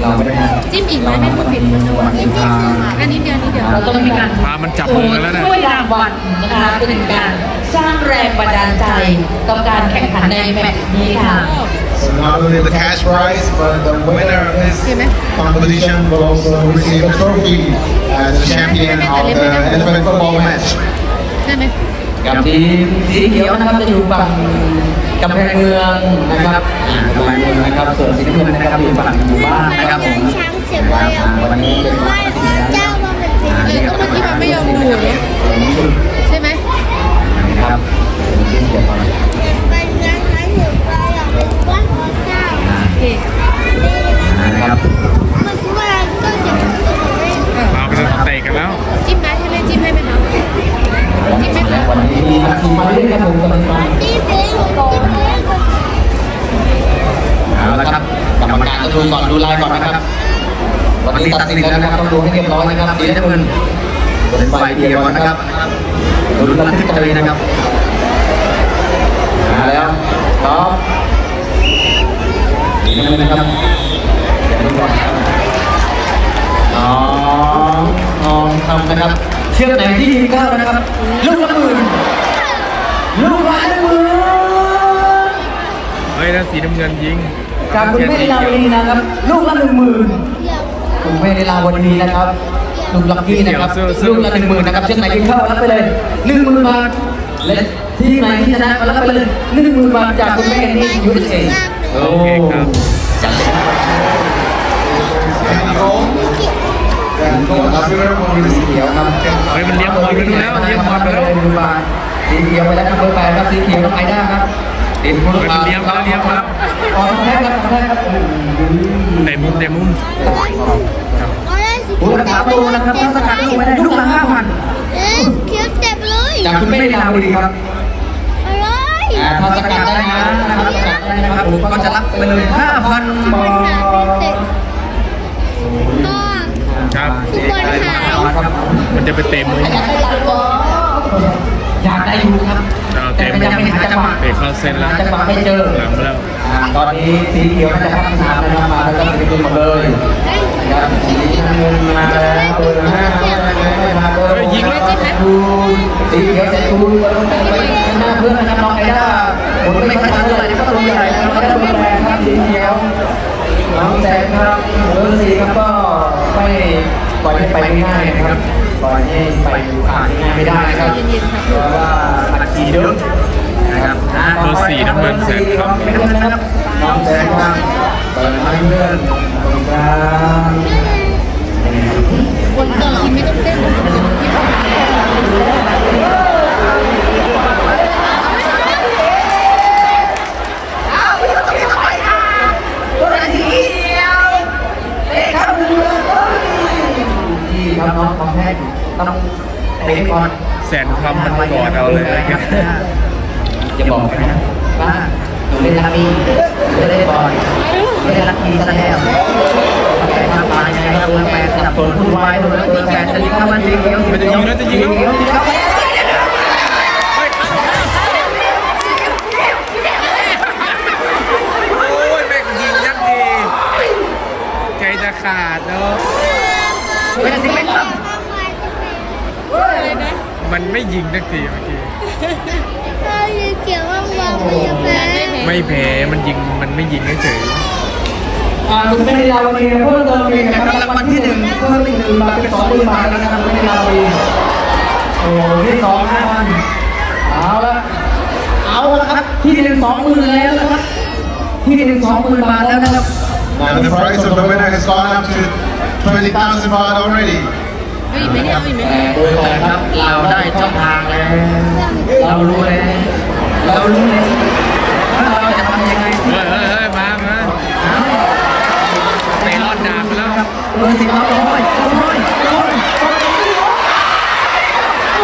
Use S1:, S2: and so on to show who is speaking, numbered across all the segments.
S1: เรา
S2: ไม่
S1: ได้
S2: จิ้มอีกไหมไม่พูดผิดมันจะหวานนิดเดียวอันนี้เดียวนิดเดียว
S3: เราต้องมีการ
S4: มามันจับมือกันแล้วนะ
S3: ถ้วยรางวัลนะคะเป็นการสร้างแรงบันดาลใจกับการแข่งขันในแมตช์นี้ค่ะ
S5: So not only the cash prize, but the winner of this competition will also receive a trophy as the champion of the elephant football match.
S2: ได้ไหม
S1: กับทีมสีเขียวนะครับจะอยู่ฝั่งกำแพงเมืองนะครับอ่ากำแพงเมืองนะครับ ส่วนสีน้ำเงินนะครับอยู่ฝั่งหมู่บ้านนะครับผม
S6: ช้างเสียบไว้อะ
S1: วันนี้เป็น
S6: ไหว้พร
S4: แล้ว
S1: พร้อมสีน้ำเงินนะครับดูก่อนนะครับน้องน้องทำนะครับ เชือกไหนที่ดีก็นะครับ ลูกละหมื่นลูกละหนึ่งหมื่น
S4: เฮ้ยนั่นสีน้ำเงินยิง
S1: จากคุณแม่ลีลาวดีนะครับ ลูกละหนึ่งหมื่น
S6: เดี๋ยว
S1: คุณแม่ลีลาวดีนะครับลูกลักกี้นะครับ ลูกละหนึ่งหมื่นนะครับเช่นไหนที่เข้ารับไปเลยหนึ่งหมื่นบาทและ ที่ไหนที่ชนะก็รับไปเลยหนึ่งหมื่นบาทจากคุณแม่นี่ยูเอสเอ
S4: โอเคครับ
S1: จัดเลยครับ
S5: And gold winner will
S1: สีเขียวครับ
S4: เฮ้ยมันเลี้ยงบอลไปแล้วเลี้ยงบอลไปแล้ว
S1: หนึ่งหมื่นบาสีเขียวไปแล้วครับเบอร์แปดครับสีเขียวน้องไอด้าครับติดมือ
S4: เฮ้ยมันเลี้ยงแล้วเลี้ยงแล้ว
S1: ออแรกครับออแรกครับ
S4: เตะมุมเตะมุม
S6: เอาได้สิ
S1: ผู้รักษาประตูนะครับถ้าสกัดลูกไม่ได้ลูกละห้าพัน
S6: เอ๊ะเขียวเจ็บเลย
S1: จากคุณแม่ลีลาวดีครับ
S6: อ่า
S1: ถ้าสกัดได้นะนะครับสกัดได้นะครับผมก็จะรับไปเลย5,000บาท
S4: ครับ
S6: ทุกคนหาย
S1: ครับ
S4: มันจะไปเตะมุม
S1: อยากได้อยู่ครับ
S4: เตะ
S1: แต่
S4: มุ
S1: ยังไม่หาจังหวะ
S4: เตะเข้าเส้น
S1: หา
S4: แล้ว
S1: จังหวะไม่เจอ
S4: หลังแล้ว
S1: ตอนนี้สีเขียวน่าจะพัฒนานะครับมาแล้วก็เป็นตัวหมดเลย นะครับสีน้ำเงินมาแล้วเบอร์ห้าไม่มาเบอร์ดูสีเขียวเสร็จดูลงไปหน้าเพื่อนนะครับน้องไอด้าผมไม่ค่อยทันเท่าไหร่นะครับตัวใหญ่น้องได้าเบอร์แรงครับสีเขียวน้องแซมครับเบอร์สี่ครับก็ไม่ปล่อยให้ไปง่ายนะครับปล่อยให้ไปผ่านง่ายไม่ได้นะครับเพราะว่าอัดฉีดเยอะ นะครับ
S4: เบอร์สี่น้ำเงินแสนครับ
S1: ไม่ต้องนะครับน้องแซมครับเปิดให้เพื่อนตรงกลาง
S2: บนเกิดไม่ต้องเต้น
S1: ตัวไหนสีเขียวเตะครับเรือที่ครับน้องของแพทย์ต้องเตะก่อน
S4: แสนคำมันกอดเอาเลยอะไรเงี้ย
S1: จะบอกนะว่าหนูเล่นลักกี้จะได้บอลไม่ได้ลักกี้ซะแล้วแต่มาปายังไงครับเบอร์แปดสับสนวุ่นวายเบอร์แปดจะยิงเข้ามันสีเขียว
S4: มันจะยิงแล้วจะยิงแล้ว
S1: สีเขียวสีเขียว
S4: โอ้ยแม่งยิงยักดีใจจะขาดเนาะ
S1: ไม่ได้สิไม่ท
S2: อะไรนะ
S4: มันไม่ยิงสักทีเมื่อกี้
S6: ถ้ายืนเขียวว่างวาง ไม่จะแพ้
S4: ไม่แพ้มันยิงมันไม่ยิงเฉยำ
S1: อ่าคุณไม่ได้ลาวดีเพิ่มเติมอีกนะครับรางวัลที่หนึ่งเพิ่มอีกหนึ่งบาทเป็นสองหมื่นบาทแล้วนะครับคุณไม่ได้ลาวดีโอ้ที่สองห้าพันเอาละเอาละครับที่หนึ่งสองหมื่นแล้วนะครับที่หนึ่งสองหมื่นบาทแล้วนะครับ
S5: Now the price of the winner has gone up to 20,000 baht already.
S2: เอาอีกไหมเนี่ยเอาอีกไหม
S1: แต่โดยก่อนครับเราได้ช่องทางแล้วเรารู้แล้ว เรารู้แล้วว่าเราจะทำยังไง
S4: เฮ้ยเฮ้ยเฮ้ยมามาเตะรอดดาบไปแล้ว
S1: ครับเบอร์สิบครับโอ้ยโอ้ยโอ้ย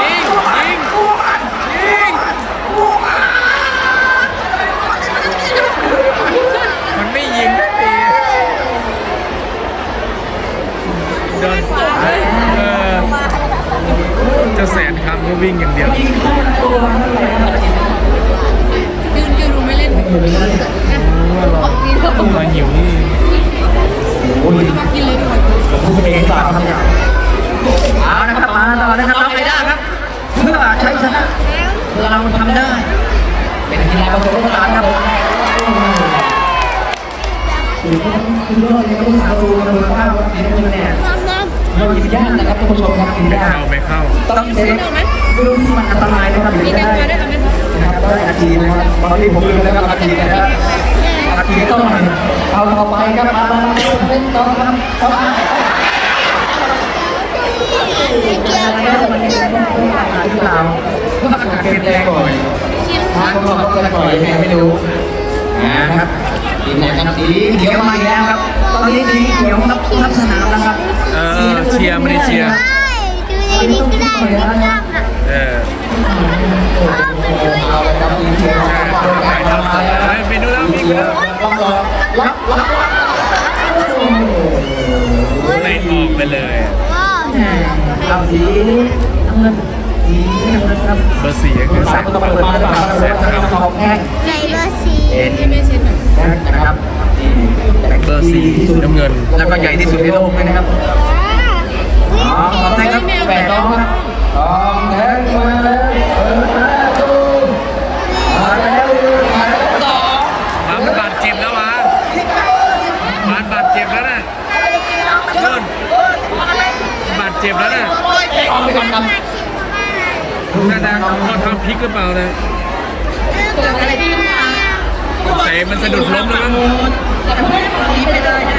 S4: ยิงยิงยิงมันไม่ยิงสักทีโดนเออเจะแสนคำก็วิ่งอย่างเดียว
S2: ยืนยืนดูไม่เล่น
S1: ยืน
S4: มาหิวนี่
S1: โอ้ยผมพูดเองต่อครับเนี่ยเอานะครับมาต่อนะครับน้องไอด้าครับ เพื่อชัยชนะเราทำได้ เป็นกีฬาประสบการณ์ครับผมคือว่ายังไม่สาวดูนะว่าว่าสีน้ำเงินเนี่ย
S6: น้ำน้
S1: เราหยิบยากนะครับท่านผู้ชมครับหยิบ
S4: ไม่
S1: ยาก
S4: เข้าไม่เข้า
S1: ต้องเซฟดูที่มันอันตรายนะครับหยิบได้ นะครับได้อาทีนะครับบางทีผมลืมแล้วครับอาทีนะครับอาทีต้องเอาต่อไปครับมามามาเป็นต่อครับต่อไปำ
S6: เกี่ยวกับเรื่อง
S1: หรือเปล่าก็อากาศเปลี่ยนแปลงบ่อยทางของเราก็จะปล่อยแม่ไม่ดูนะครับทีมไหนครับสีเขียวมาอีกแล้วครับ ตอนนี้สีเขียวครับทับสนามแล้วครับ
S4: เออเชียร์ไม่ได้เชียร์
S6: ใช่ดูในนี้ก็ได้ไม่ต้องอะ
S4: เออ ไปดูแล้วมีแล้ว
S1: รับรับ
S4: ไม่ออกไปเลย
S1: ทำสีน้ำเงินสีน้ำเงินครับ
S4: เบอร์สี่ก็คือ
S1: สา
S4: แซ
S1: ม
S4: ด
S1: ต้องเปิดมาหรือเปล่าครับแสนครับของแท้
S6: ในเบอร์สี่
S1: เอ็นนะครับเบอร์สี่ที่สุด
S4: น้ำเงิน
S1: แล้วก็ใหญ่ที่สุดในโลกเลยนะครับอ๋อขอบคุณครับแปดน้องครับสองแถวมาแล้วเปิดประตูมาแล้วมาแล้วสอง
S4: มาบาดเจ็บแล้ววะมาบาดเจ็บแล้วนะนุ่นบาดเจ็บแล้วนะ
S1: ออกไปก่อนครับ
S4: น่าจะ เขาทำพลิกหรือเปล่านะเตะมันสะดุดล้มแล้วมั้ง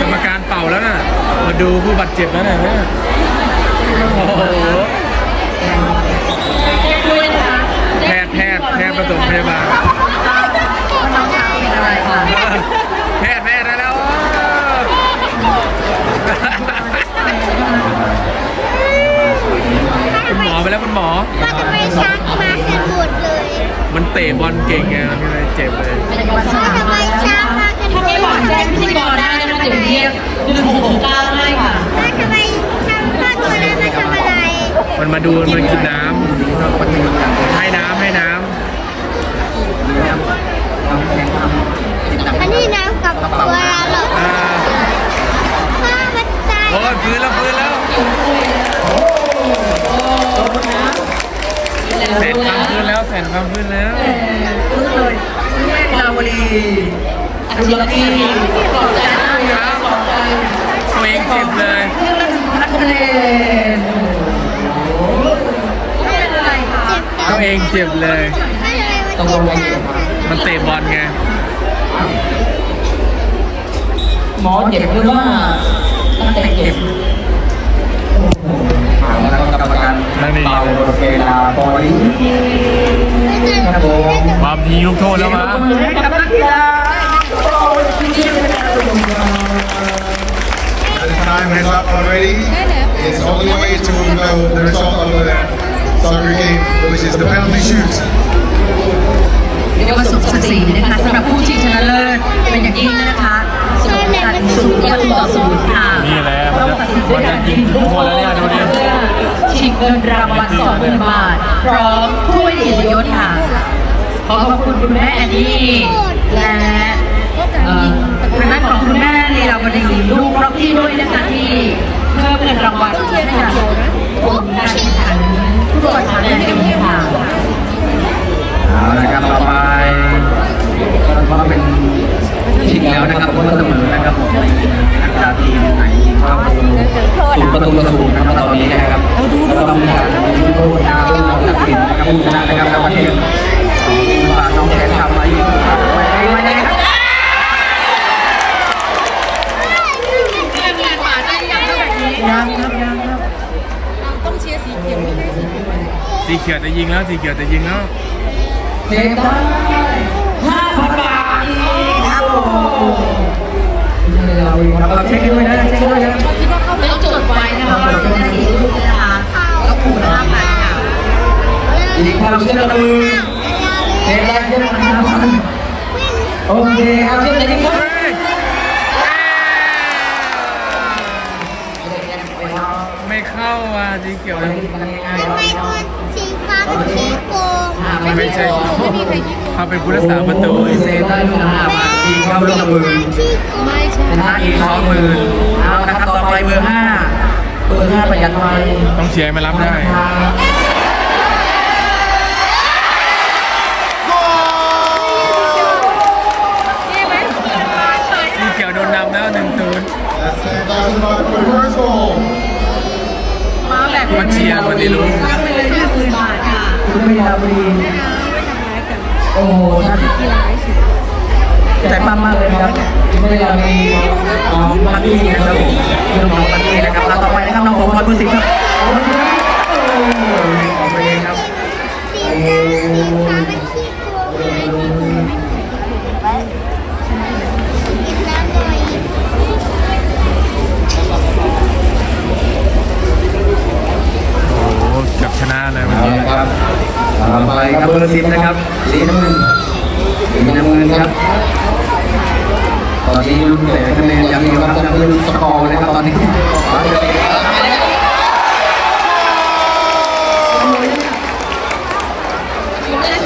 S4: กรรมการเป่าแล้วน่ะ มาดูผู้บาดเจ็บแล้วน่ะเนี่ยโอ้โหแพทย์แพทย์แพทย์ประถมพยาบาล แพทย์แพทย์ได้แล้วคุณหมอไปแล้วคุณหมอ
S6: ว่าทำไมช้างมากันหมดเลย
S4: มันเตะบอลเก่งไงมันเลยเจ็บเลย
S6: ว่าทำไมช้างมากันหม
S3: ถ้า
S6: ด
S3: ไม่บอกแจ้งพิธีกรได้นะคะเดี๋ยวเรียกหนึ่งหกหกเก้าให้ค่ะ
S6: ว่าทำไมช้างมาตัวนั้นมาทำอะไร
S4: มันมาดูมันมากินน้ำให้น้ำให้น้
S6: อันนี้น้ำกับตัวเราเหรอำ
S4: อ่า
S6: พ่อมันตาย
S4: โอ้ยฟื้นแล้วฟื้นแล้วแสนคำฟื้นแล้วแสนคำฟื้นแล้ว
S1: ลาวดี
S3: อันนี้ที่ปลอบใจนะปลอบใจ
S4: ตัวเองเจ็บเลย
S1: นักเรียน
S4: ตัว เองเจ็บเลย
S6: ไม่เลยมันเจ็บตาม
S4: มันเตะบอลไง
S1: หมอเจ็บหรือว่าตั้งแต่เจ็บแล้วก็กรรมการเป่าเวลาบอลลี่ครับผม
S4: ความทีลูกโทษแล้วมั้ง
S1: ให้กับนักกีฬา
S5: And time is up already. It's only way to know the result of the soccer game, which is the penalty shoot.
S3: เรียกว่าสุขศักดิ์ศรีนะคะสำหรับผู้ชิงชนะเลิศเป็นอย่างยิ่งนะคะสุขกันสูงประตูต่อศูนย์ค่ะ
S4: นี่แหละมันจะมันจะยิงทุกคนแล้วเนี่ยดูดิ
S3: ชิงเงินรางวัลสองหมื่นบาท พร้อมถ้วยเกียรติยศค่ะ ขอขอบคุณคุณแม่แอนนี่และเอ่อทางด้านของคุณแม่ลีลาวดีลูกร็อกกี้ด้วยนะคะที่เพิ่มเงินรางวัลให้กับคนการแข่งขันผู้บริหารในเกมค่ะ
S1: เอาละครับต่อไปก็เป็นชิงแล้วนะครับผมก็เสมอนะครับผมนักกีฬาทีมไหนเข้าสู่ประตูประตูนะครับตอนนี้นะครับแล้วก็มีการยิงโทษนะครับผู้ตัดสินนะครับผู้ชนะนะครับแล้ววันนี้ฝากน้องแขกทำมาอยู่ไว้ไว้นะครับ ยังครับยังครับ
S2: ต้องเชียร์สีเขียวไม่ได้สีเขียว
S4: สีเขียวจะยิงแล้วสีเขียวจะยิงแล้ว
S1: เจ็บได้ห้าพันบาทอีกครับผมเราเราเช็คด้วยนะเช็คด้วยนะ
S3: ไม่ต้องจดไว้นะคะว่าจะได้สีลูกนะคะแล้วคูณห้าพันค่ะ
S1: อีกความเชื่อมือเช็คได้เช็คนะครับโอเคครับเช็คได้ครับ
S4: ไม่เข้าอะสีเขียว
S6: ไมคนสีฟ้า เป็นสีโกง
S1: ไม่
S4: ไม่ใช่เขาเป็นผู้รักษาประตู
S1: โอ้ยเซฟได้ลูกห้าบาทอีกครับลูกละหมื่น
S6: ที่โกง
S2: ไม่ใช่
S1: ชนะอีกสองหมื่นเอาละครับต่อไปเบอร์ห้าเบอร์ห้าประหยัดไฟ
S4: ต้องเชียร์ให้มารับได้นี่เกี่ยวโดนนำแล้วหนึ่งศูนย์
S5: That's 10,000 baht for the first goal.
S3: มาแบบ
S4: มาเชียร์มาดิลูก
S3: รั ค่ะ
S1: คุณไม่ดาวดีโอ้โหท่าน
S2: กีฬาเฉย
S1: ใจปั้มมากเลยนะครับไม่ดาวดีน้องปันนี่นะครับผมน้องปันนี่นะครับแล้วต่อไปนะครับน้องผมพลอยบุญสิงห์ครับโอ้โหออกไปเองครับ รับเบอร์สิบนะครับ สีน้ำเงินสีน้ำเงินครับ ตอนนี้ลุ้นแต่คะแนนยังมีครับจะลุ้นสกอร์นะครับตอนนี้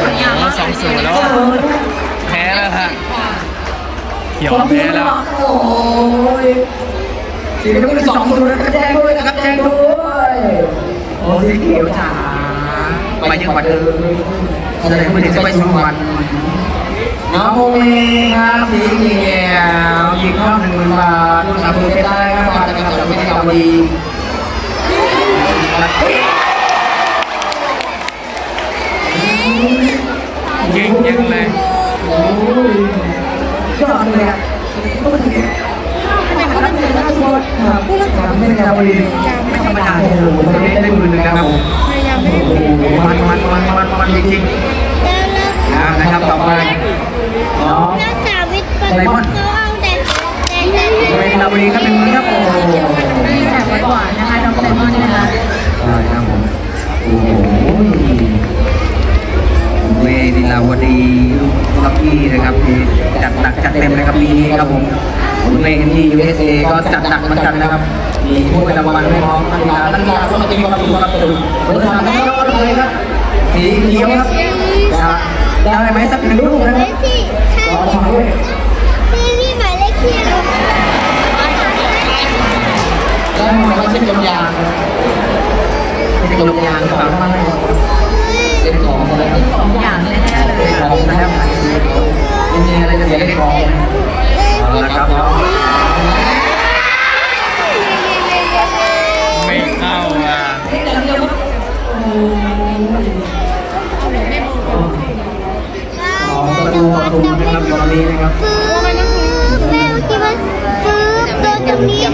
S3: สวยง
S4: สองศูนย์แล้วแพ้แล้วฮะเขียวแพ้แล้ว
S1: โอ้ยสีน้ำเงินสองศูนย์นะครับแจ้งด้วยนะครับแจ้งด้วยโอ้สีเขียวจ๋าไปเยอะกว่าเดิม แสดงว่าเด็กจะไปสุวรรณน้องโมเมครับสีเขียวยิงเข้าหนึ่งหมื่นบาทลูกสาวมือไม่ได้ครับมาจากการไม่ได้เอาดี
S4: ยิงยิงเลย
S1: โอ้ยยอดเลยอะไม่ธรรมดาเลยครับไม่ธรรมดาเลยไม่ธรรมดาโอ้โหวันนี้ได้หมื่นหนึ่งครับผม
S2: พยายามไม่
S1: โอ้
S2: ได้
S1: โหมันมันมันมันมันจริง
S6: แล้ว แล้ว
S1: ๆนะครับต่อไปน้อ
S6: สาวิตเป็นเขาเอาแต่แต่แต่แต่
S1: เวลาวันนี้ก็เป็นมือครับโอ้โห
S3: นี่แบบหวานนะคะน้องไซมอนนะคะ
S1: ใช่ครับผมโอ้โหเวดิลาวดีลักกี้นะครับที่จัดหนักจัดเต็มเลยครับปีนี้ครับผมผมเองที่ USA ก็จัดหนักเหมือนกันนะครับมีผู้เป็นรางวัลให้น้องนักกีฬานักกีฬาก็มาตีความรู้ความตื่นเบอร์สามครับดเลยครับสีเขียวครับจะ ได้ไหมสักหนึ่งลูกนะค
S6: เล
S1: รับ
S6: ขที่
S1: รอฟังด้วย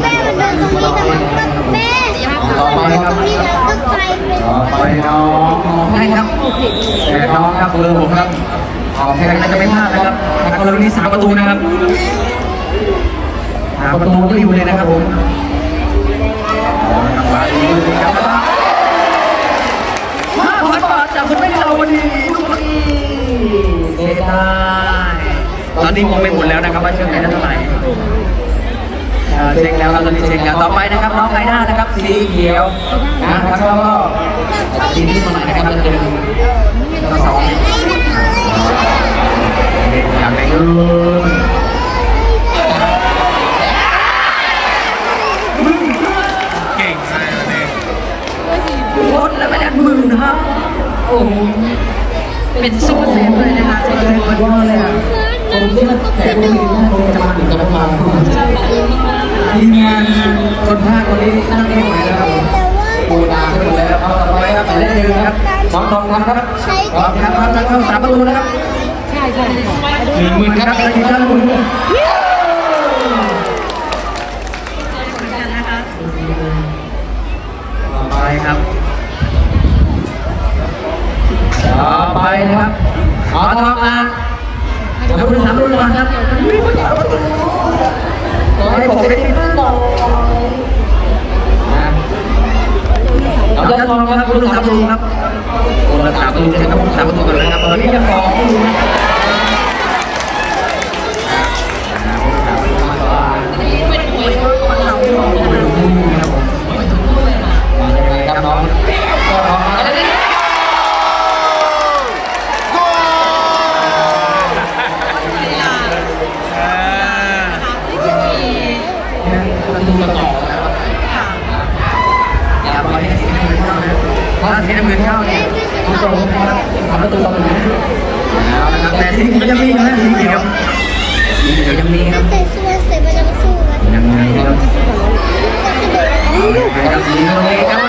S1: แม่มัน
S6: โดนตรงนี้แต่มันแม่
S1: ต่อไปครับ
S6: ตรงนี้แล้วก็กลายเป็น
S1: ต่อไปน้องให้ครับแต่น้องครับเบอร์ผมครับออกแข่งจะไม่พลาดนะครับนักกรณีสามประตูนะครับสามประตูก็อยู่เลยนะครับผมมาดีครับห้าพันบาทจากคุณแม่เราวันนี้ลูกนี้เสียดายตอนนี้มไม่หมดแล้วนะครับว่าเชื่อมไหนได้เท่าไหร่ เอ่อเช็คแล้วครับตอนนี้เช็คแล้วต่อไปนะครับน้องไก่หน้านะครับสีเขียวนะครับแล้วก็สีนี้มาใหม่นะครับจะเป็นตัวสองอยากไปดู
S4: เก่งใช่วันนี้
S1: โคตรแล้วไม่ได้หมื่นนะครับโอ้โห
S3: เป็นซุปเปอร์เซฟเลยนะคะเซฟ
S1: เป็นคนว่าเลยอะ ผมคิดว่าแขกผู้มีท่านคงจะมาถึงกับมาทีมงานคนภาคนนี้นั่งเองไหวแล้วครับปูดาไปหมดเลยครับเอาต่อไปครับแต่เล่นเองครับสองทองคำครับสองครับครับเข้าสามประตูนะครับ
S2: ใช่ใช่
S1: หนึ่งหมื่นครับได้ยินท่านคุณ
S3: น
S1: ต่อไปครับต่อไปนะครับขอทองมา ขอบคุณสามรุ่นก่อนครับขอให้ผมได้ที่นั่นต่อเอาเจ้าทองครับรุ่นสามรุ่นครับคนละสามรุ่นนะครับสามรุ่นก่อนนะครับตอนนี้จะสอ ก็
S6: จะเดินอันนี้ลูก
S1: ครับสีตรงนี้ครับ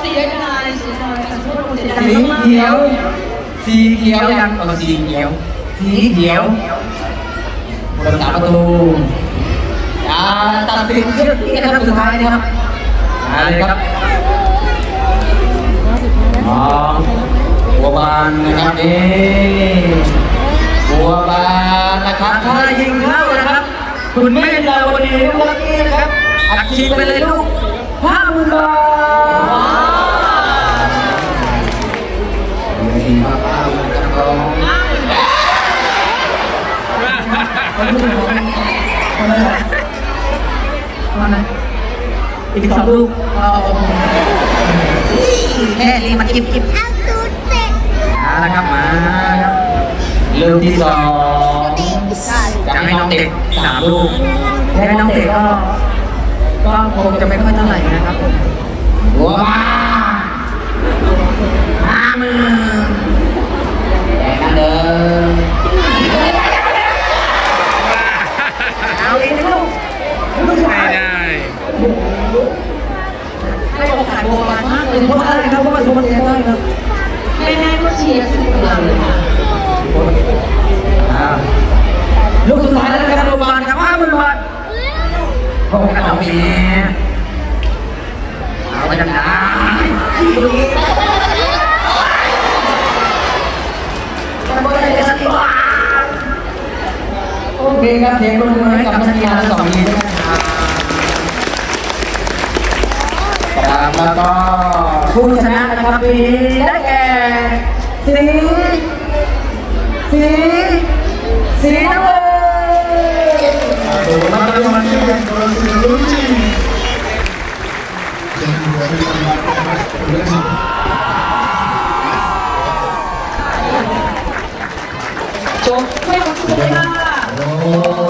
S3: เสียดายเสียดายค่ะทุกคนเสียดาย
S1: สี
S3: มาก
S1: เขียว สีเขียวยังเอาสีเขียว สีเขียวรักษาประตูอย่าตัดสินเชือกนี้นะครับสุดท้ายนะครับมาเลยครับมองบัวบานนะครับนี่บัวบานนะครับถ้ายิงเข้านะครับ คุณแม่ดาวดีลูกลักกี้นะครับอัดฉีดไปเลยลูกห้าหมื่นบาทสี่ห้ามื่นกันกอง
S3: อีกสองลูกแค่นี้มันอิ่มอิ่ม
S6: เอาตูดเตะ
S1: มาแล้วครับมาครับลูกที่สอง ให้น้องเด็กสามลูกให้น้องเด็กก็
S3: ก็คงจะไม่ค่อยเท่าไหร่นะครับผม
S1: หัวมา
S3: ห้าหมื่น
S1: แข่งกันเดิน
S3: เอาอีกลูกลูก
S4: ไม่ได้
S3: ให้โอกาสโบราณมากเลยเพราะอะไรครับเพราะว่าทุกคนเสียได้ครับแม่ๆก็เชียร์สุดกำลังเลยค่ะ
S1: อ่า
S3: ลูกสุดท้ายแล้วนะครับโรงพยาบาลครับห้าหมื่นบาท
S1: พบกันน้องเมียเอาไปจังนะ โอเคครับเสียงปรบมือให้กับนักกีฬาสองทีมด้วยนะครับแล้วก็ผู้ชนะนะครับปีนี้ได้แก่สีสีสีน้ำเงิน
S3: จบไม่ขอบคุณค่ะ Música